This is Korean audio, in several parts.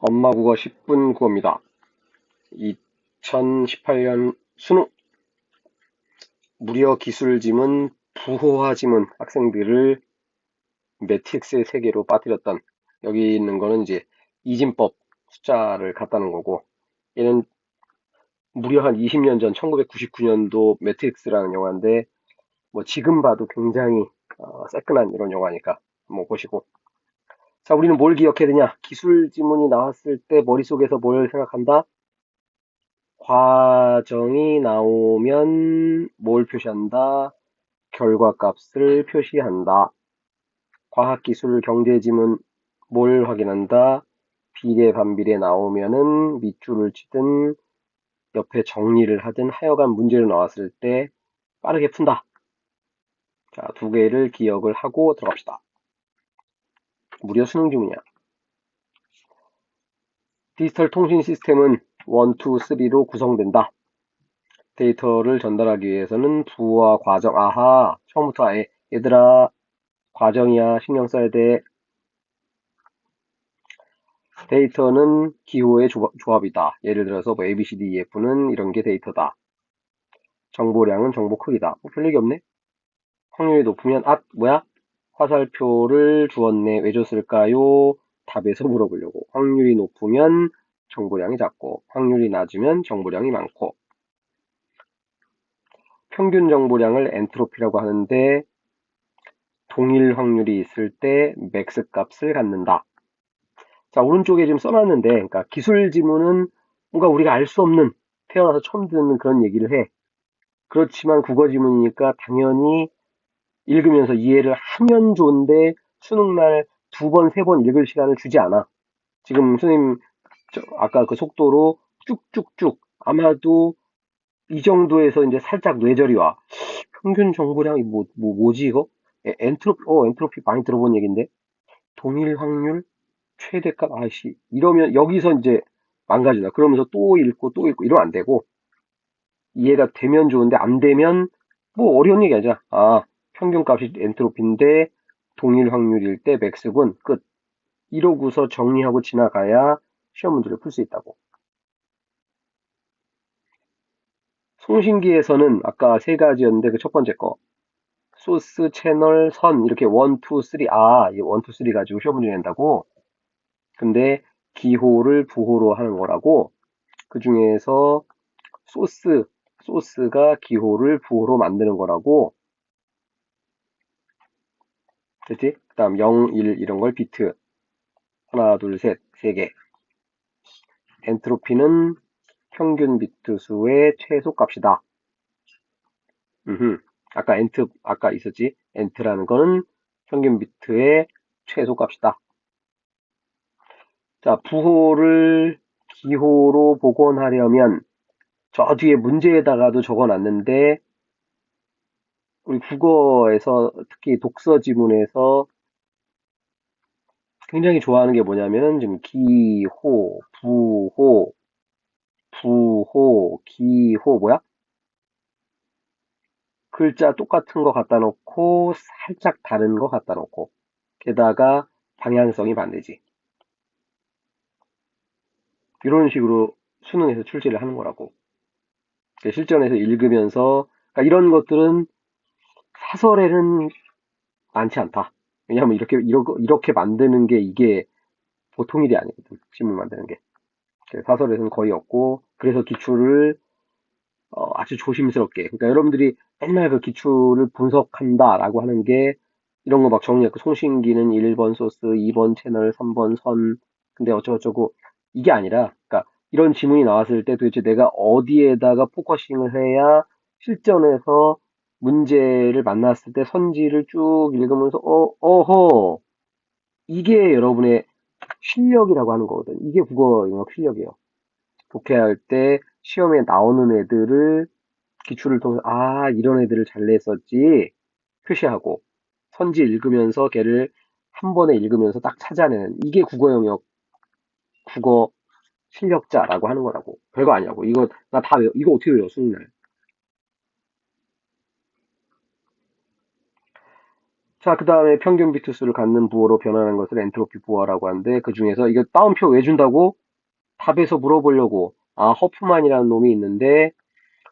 엄마 국어 10분 국어입니다. 2018년 수능 무려 기술지문, 부호화 지문 학생들을 매트릭스의 세계로 빠뜨렸던 여기 있는 거는 이제 이진법 숫자를 갖다는 거고 얘는 무려 한 20년 전 1999년도 매트릭스라는 영화인데 뭐 지금 봐도 굉장히 어, 새끈한 이런 영화니까 한번 보시고 자, 우리는 뭘 기억해야 되냐? 기술 지문이 나왔을 때 머릿속에서 뭘 생각한다? 과정이 나오면 뭘 표시한다? 결과 값을 표시한다. 과학기술 경제지문 뭘 확인한다? 비례 반비례 나오면은 밑줄을 치든 옆에 정리를 하든 하여간 문제를 나왔을 때 빠르게 푼다. 자, 두 개를 기억을 하고 들어갑시다. 무려 수능 지문이야. 디지털 통신 시스템은 1, 2, 3로 구성된다. 데이터를 전달하기 위해서는 부와 과정, 아하, 처음부터 아예, 얘들아, 과정이야, 신경 써야 돼. 데이터는 기호의 조합, 이다 예를 들어서 뭐 A, B, C, D, E, F는 이런 게 데이터다. 정보량은 정보 크기다. 뭐 별얘기 없네? 확률이 높으면, 아, 뭐야? 화살표를 주었네. 왜 줬을까요? 답에서 물어보려고. 확률이 높으면 정보량이 작고, 확률이 낮으면 정보량이 많고. 평균 정보량을 엔트로피라고 하는데, 동일 확률이 있을 때 맥스 값을 갖는다. 자, 오른쪽에 지금 써놨는데, 그러니까 기술 지문은 뭔가 우리가 알 수 없는, 태어나서 처음 듣는 그런 얘기를 해. 그렇지만 국어 지문이니까 당연히 읽으면서 이해를 하면 좋은데 수능날 두 번, 세 번 읽을 시간을 주지 않아. 지금 선생님 아까 그 속도로 쭉쭉쭉 아마도 이 정도에서 이제 살짝 뇌절이 와. 평균 정보량이 뭐, 뭐 뭐지 이거? 엔트로피, 어, 엔트로피 많이 들어본 얘기인데. 동일 확률, 최대값, 아이씨. 이러면 여기서 이제 망가지다. 그러면서 또 읽고 또 읽고 이러면 안 되고. 이해가 되면 좋은데 안 되면 뭐 어려운 얘기 아니잖아. 아, 평균값이 엔트로피인데 동일 확률일 때 맥스군 끝. 이러고서 정리하고 지나가야 시험 문제를 풀 수 있다고. 송신기에서는 아까 세 가지였는데 그 첫 번째 거 소스, 채널, 선 이렇게 1, 2, 3 아, 이 1, 2, 3 가지고 시험 문제 낸다고? 근데 기호를 부호로 하는 거라고 그 중에서 소스, 소스가 기호를 부호로 만드는 거라고 됐지? 그 다음 0, 1 이런 걸 비트 하나, 둘, 셋, 세 개 엔트로피는 평균 비트 수의 최소 값이다. 음흠. 아까 엔트, 아까 있었지? 엔트라는 거는 평균 비트의 최소 값이다. 자, 부호를 기호로 복원하려면 저 뒤에 문제에다가도 적어놨는데 우리 국어에서 특히 독서 지문에서 굉장히 좋아하는 게 뭐냐면 지금 기호, 부호, 부호, 기호 뭐야? 글자 똑같은 거 갖다 놓고 살짝 다른 거 갖다 놓고 게다가 방향성이 반대지. 이런 식으로 수능에서 출제를 하는 거라고. 실전에서 읽으면서 그러니까 이런 것들은 사설에는 많지 않다. 왜냐하면 이렇게 이렇게 만드는 게 이게 보통 일이 아니거든. 지문 만드는 게. 사설에서는 거의 없고 그래서 기출을 어, 아주 조심스럽게 그러니까 여러분들이 맨날 그 기출을 분석한다라고 하는 게 이런 거 막 정리했고 송신기는 1번 소스, 2번 채널, 3번 선 근데 어쩌고저쩌고 이게 아니라 그러니까 이런 지문이 나왔을 때 도대체 내가 어디에다가 포커싱을 해야 실전에서 문제를 만났을 때 선지를 쭉 읽으면서 어, 어허 이게 여러분의 실력이라고 하는 거거든. 이게 국어 영역 실력이에요. 독해할 때 시험에 나오는 애들을 기출을 통해서 아 이런 애들을 잘 냈었지 표시하고 선지 읽으면서 걔를 한 번에 읽으면서 딱 찾아내는 이게 국어 영역 국어 실력자라고 하는 거라고 별거 아니라고 이거 나 다 외워 이거 어떻게 외워 수능날 자, 그 다음에 평균 비트수를 갖는 부호로 변환하는 것을 엔트로피 부호라고 하는데 그 중에서 이거 따옴표 왜 준다고? 탑에서 물어보려고 아 허프만이라는 놈이 있는데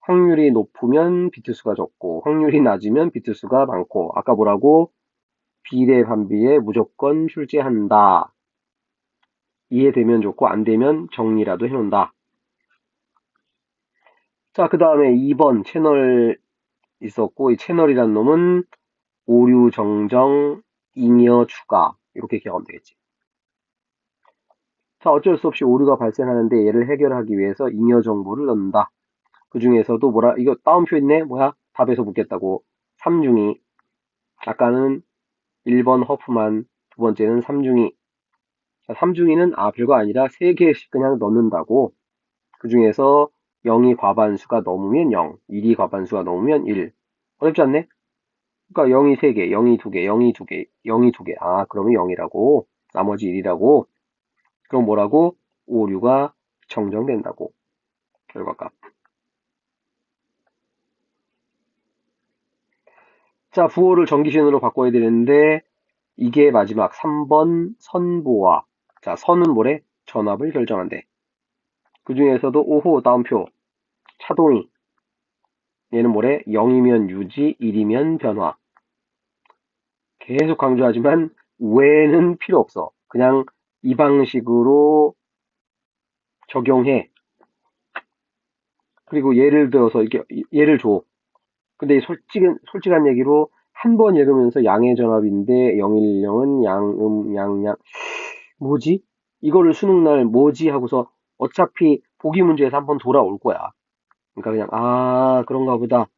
확률이 높으면 비트수가 적고 확률이 낮으면 비트수가 많고 아까 뭐라고? 비례 반비에 무조건 출제한다. 이해되면 좋고 안 되면 정리라도 해놓는다. 자, 그 다음에 2번 채널 있었고 이 채널이란 놈은 오류 정정, 잉여 추가 이렇게 기억하면 되겠지. 자, 어쩔 수 없이 오류가 발생하는데 얘를 해결하기 위해서 잉여 정보를 넣는다. 그 중에서도 뭐라 이거 따옴표 있네? 뭐야? 답에서 묻겠다고. 3중이 아까는 1번 허프만 두 번째는 3중이 자, 3중이는 아 별거 아니라 3개씩 그냥 넣는다고. 그 중에서 0이 과반수가 넘으면 0, 1이 과반수가 넘으면 1. 어렵지 않네? 그러니까 0이 3개, 0이 2개, 0이 2개, 0이 2개. 아, 그러면 0이라고. 나머지 1이라고. 그럼 뭐라고? 오류가 정정된다고. 결과값. 자, 부호를 정기신으로 바꿔야 되는데 이게 마지막 3번 선보화. 자, 선은 뭐래? 전압을 결정한대. 그 중에서도 5호 다음표 차동이 얘는 뭐래? 0이면 유지, 1이면 변화. 계속 강조하지만 왜는 필요 없어. 그냥 이 방식으로 적용해. 그리고 예를 들어서 이렇게 예를 줘. 근데 솔직한 솔직한 얘기로 한 번 읽으면서 양의 전압인데 010은 양음 양양 뭐지? 이거를 수능 날 뭐지 하고서 어차피 보기 문제에서 한 번 돌아올 거야. 그러니까 그냥 아 그런가 보다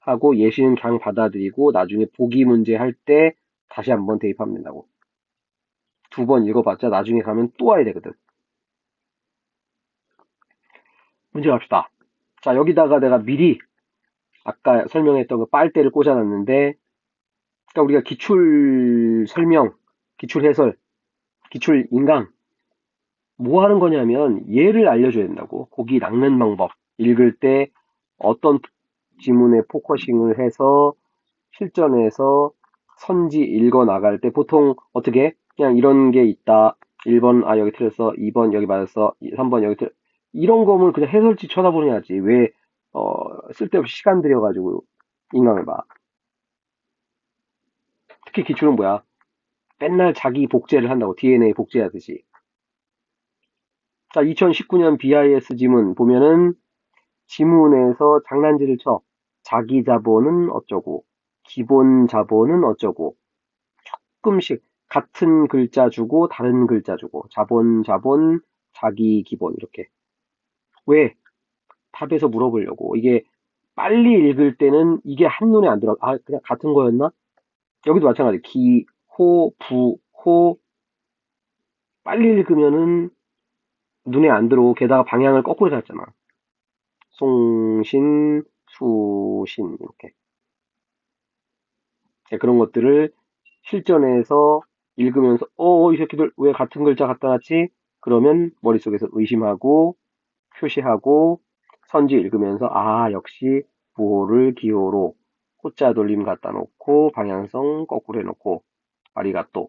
하고 예시는 그냥 받아들이고 나중에 보기 문제 할 때 다시 한 번 대입하면 된다고. 두 번 읽어봤자 나중에 가면 또 와야 되거든. 문제 갑시다. 자 여기다가 내가 미리 아까 설명했던 그 빨대를 꽂아놨는데 그러니까 우리가 기출 설명, 기출 해설, 기출 인강 뭐 하는 거냐면 얘를 알려줘야 된다고. 고기 낚는 방법. 읽을 때 어떤 지문에 포커싱을 해서 실전에서 선지 읽어 나갈 때 보통 어떻게 그냥 이런 게 있다. 1번 아 여기 틀렸어. 2번 여기 맞았어. 3번 여기 틀 이런 거면 그냥 해설지 쳐다보내야지. 왜 어, 쓸데없이 시간 들여 가지고 인강을 봐. 특히 기출은 뭐야? 맨날 자기 복제를 한다고 DNA 복제하듯이. 자, 2019년 BIS 지문 보면은 지문에서 장난질을 쳐. 자기 자본은 어쩌고, 기본 자본은 어쩌고, 조금씩 같은 글자 주고 다른 글자 주고, 자본, 자본, 자기 기본 이렇게. 왜? 탑에서 물어보려고. 이게 빨리 읽을 때는 이게 한눈에 안 들어. 아, 그냥 같은 거였나? 여기도 마찬가지. 기, 호, 부, 호. 빨리 읽으면은 눈에 안 들어오고 게다가 방향을 거꾸로 잡잖아. 송신, 수신 이렇게. 네, 그런 것들을 실전에서 읽으면서 어, 이 새끼들 왜 같은 글자 갖다 놨지? 그러면 머릿속에서 의심하고 표시하고 선지 읽으면서 아 역시 부호를 기호로 호자 돌림 갖다 놓고 방향성 거꾸로 해놓고 아리가또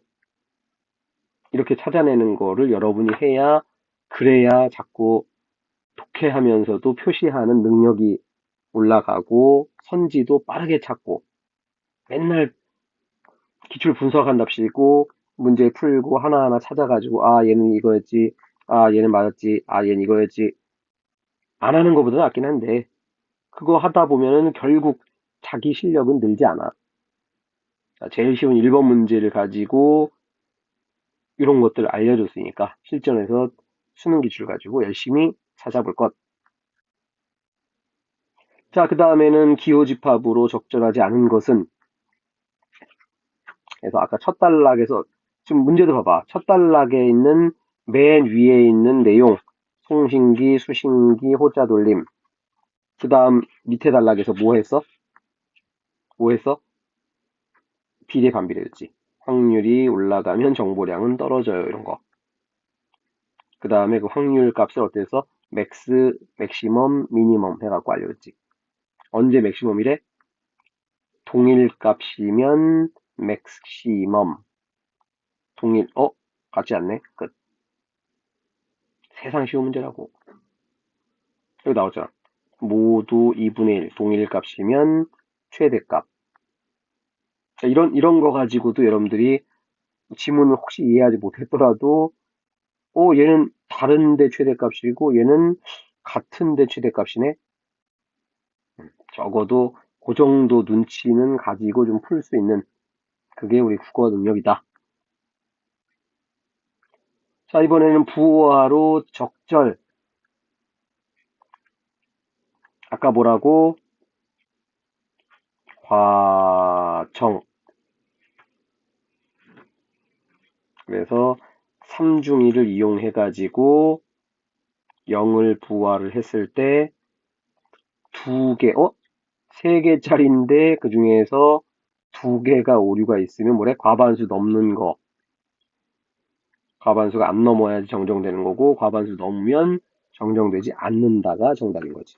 이렇게 찾아내는 거를 여러분이 해야 그래야 자꾸 독해하면서도 표시하는 능력이 올라가고 선지도 빠르게 찾고 맨날 기출 분석한답시고 문제 풀고 하나하나 찾아가지고 아 얘는 이거였지 아 얘는 맞았지 아 얘는 이거였지 안 하는 것보다 낫긴 한데 그거 하다 보면은 결국 자기 실력은 늘지 않아. 제일 쉬운 1번 문제를 가지고 이런 것들을 알려줬으니까 실전에서 수능 기출 가지고 열심히 찾아볼 것. 자, 그 다음에는 기호집합으로 적절하지 않은 것은 그래서 아까 첫 단락에서 지금 문제도 봐봐. 첫 단락에 있는 맨 위에 있는 내용 송신기, 수신기, 호자 돌림. 그 다음 밑에 단락에서 뭐 했어? 뭐 했어? 비례 반비례였지. 확률이 올라가면 정보량은 떨어져요. 이런 거. 그 다음에 그 확률 값을 어때서 맥스, 맥시멈, 미니멈 해갖고 알려줬지. 언제 맥시멈이래? 동일 값이면 맥시멈. 동일. 어? 같지 않네? 끝. 세상 쉬운 문제라고. 여기 나오잖아. 모두 2분의 1 동일 값이면 최대값. 이런 이런 거 가지고도 여러분들이 지문을 혹시 이해하지 못했더라도 어 얘는 다른데 최대값이고 얘는 같은데 최대값이네? 음, 적어도 그 정도 눈치는 가지고 좀 풀 수 있는 그게 우리 국어 능력이다. 자, 이번에는 부호하로 적절. 아까 뭐라고? 과정. 그래서 3중의를 이용해가지고 0을 부호를 했을 때 두 개, 어? 세 개짜리인데 그 중에서 두 개가 오류가 있으면 뭐래? 과반수 넘는 거. 과반수가 안 넘어야지 정정되는 거고 과반수 넘으면 정정되지 않는다가 정답인 거지.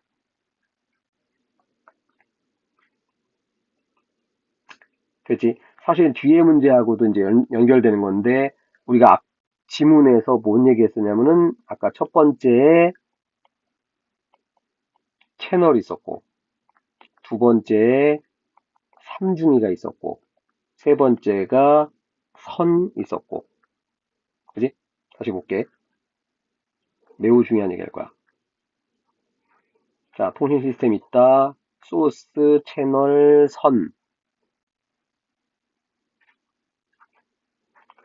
그렇지? 사실 뒤에 문제하고도 이제 연, 연결되는 건데 우리가 앞 지문에서 뭔 얘기했었냐면은 아까 첫 번째에 채널이 있었고 두 번째에 삼중이가 있었고 세 번째가 선 있었고. 그지? 다시 볼게. 매우 중요한 얘기 할 거야. 자 통신 시스템 있다. 소스 채널 선.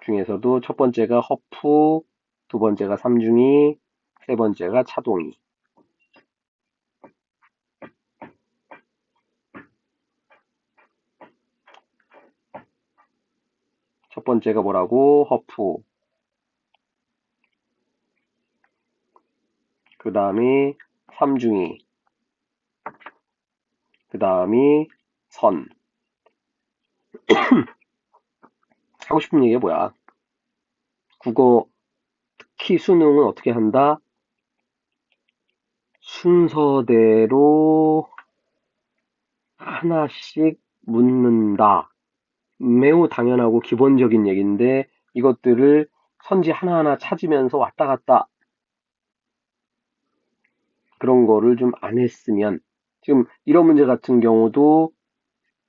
중에서도 첫 번째가 허프 두 번째가 삼중이 세 번째가 차동이 첫 번째가 뭐라고? 허프. 그 다음이 삼중이. 그 다음이 선. 하고 싶은 얘기가 뭐야? 국어, 특히 수능은 어떻게 한다? 순서대로 하나씩 묻는다. 매우 당연하고 기본적인 얘기인데 이것들을 선지 하나하나 찾으면서 왔다 갔다 그런 거를 좀 안 했으면 지금 이런 문제 같은 경우도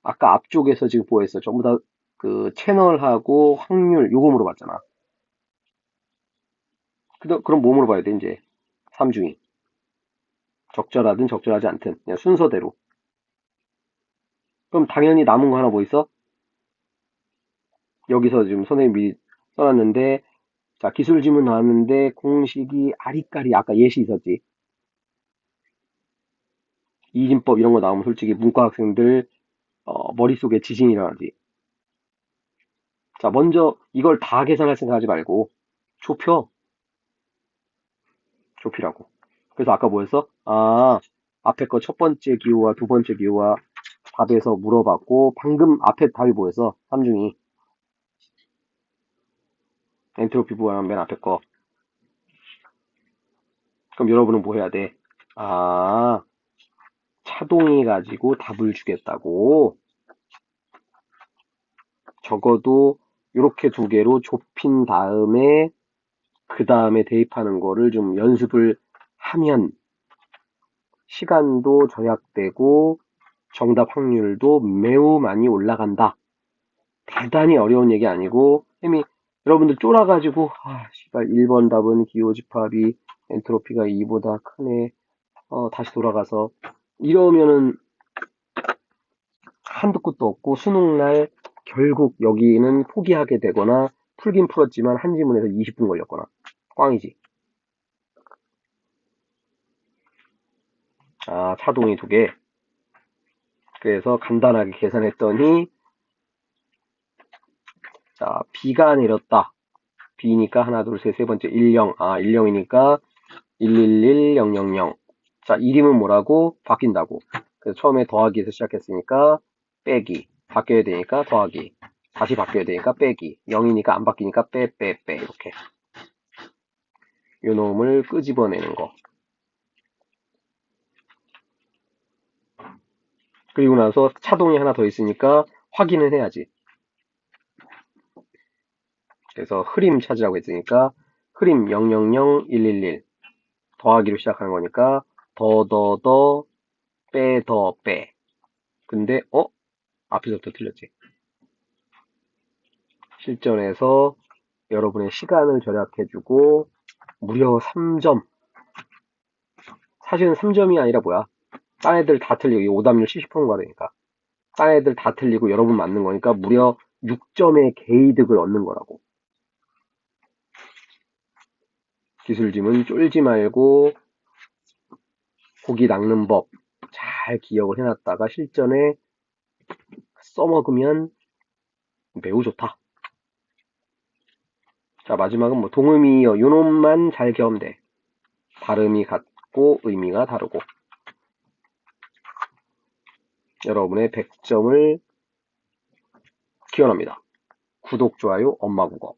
아까 앞쪽에서 지금 보였어 전부 다 그 채널하고 확률 요거 물어봤잖아. 그럼 뭐 물어봐야 돼 이제? 삼중이. 적절하든 적절하지 않든 그냥 순서대로. 그럼 당연히 남은 거 하나 뭐 있어? 여기서 지금 선생님이 써놨는데 자 기술 지문 나왔는데 공식이 아리까리 아까 예시 있었지? 이진법 이런 거 나오면 솔직히 문과 학생들 어, 머릿속에 지진이 일어나지. 자 먼저 이걸 다 계산할 생각하지 말고 좁혀. 좁히라고. 그래서 아까 뭐였어? 아 앞에 거 첫 번째 기호와 두 번째 기호와 답에서 물어봤고 방금 앞에 답이 뭐였어? 삼중이 엔트로피 부하면 맨 앞에 거. 그럼 여러분은 뭐 해야 돼? 아, 차동이 가지고 답을 주겠다고. 적어도 이렇게 두 개로 좁힌 다음에 그 다음에 대입하는 거를 좀 연습을 하면 시간도 절약되고 정답 확률도 매우 많이 올라간다. 대단히 어려운 얘기 아니고 혜미 여러분들 쫄아가지고 아 씨발 1번 답은 기호집합이 엔트로피가 2보다 크네. 어 다시 돌아가서. 이러면은 한도 끝도 없고 수능날 결국 여기는 포기하게 되거나 풀긴 풀었지만 한 지문에서 20분 걸렸거나. 꽝이지. 아 차동이 두개. 그래서 간단하게 계산했더니 자, B가 내렸다. B니까 하나, 둘, 셋, 세 번째 10. 아, 10이니까 111000. 자, 이름은 뭐라고? 바뀐다고. 그래서 처음에 더하기에서 시작했으니까 빼기. 바뀌어야 되니까 더하기. 다시 바뀌어야 되니까 빼기. 0이니까 안 바뀌니까 빼, 빼, 빼. 이렇게. 요 놈을 끄집어내는 거. 그리고 나서 차동이 하나 더 있으니까 확인을 해야지. 그래서 흐림 찾으라고 했으니까 흐림 000111 더하기로 시작하는 거니까 더 더 더 빼더 빼. 근데 어? 앞에서부터 틀렸지. 실전에서 여러분의 시간을 절약해주고 무려 3점. 사실은 3점이 아니라 뭐야? 딴 애들 다 틀리고 이 오답률 70%가 되니까 딴 애들 다 틀리고 여러분 맞는 거니까 무려 6점의 개이득을 얻는 거라고. 기술짐은 쫄지 말고 고기 낚는 법 잘 기억을 해놨다가 실전에 써먹으면 매우 좋다. 자, 마지막은 뭐 동의미어 요놈만 잘 기억하면 돼. 발음이 같고 의미가 다르고. 여러분의 100점을 기원합니다. 구독, 좋아요, 엄마 국어.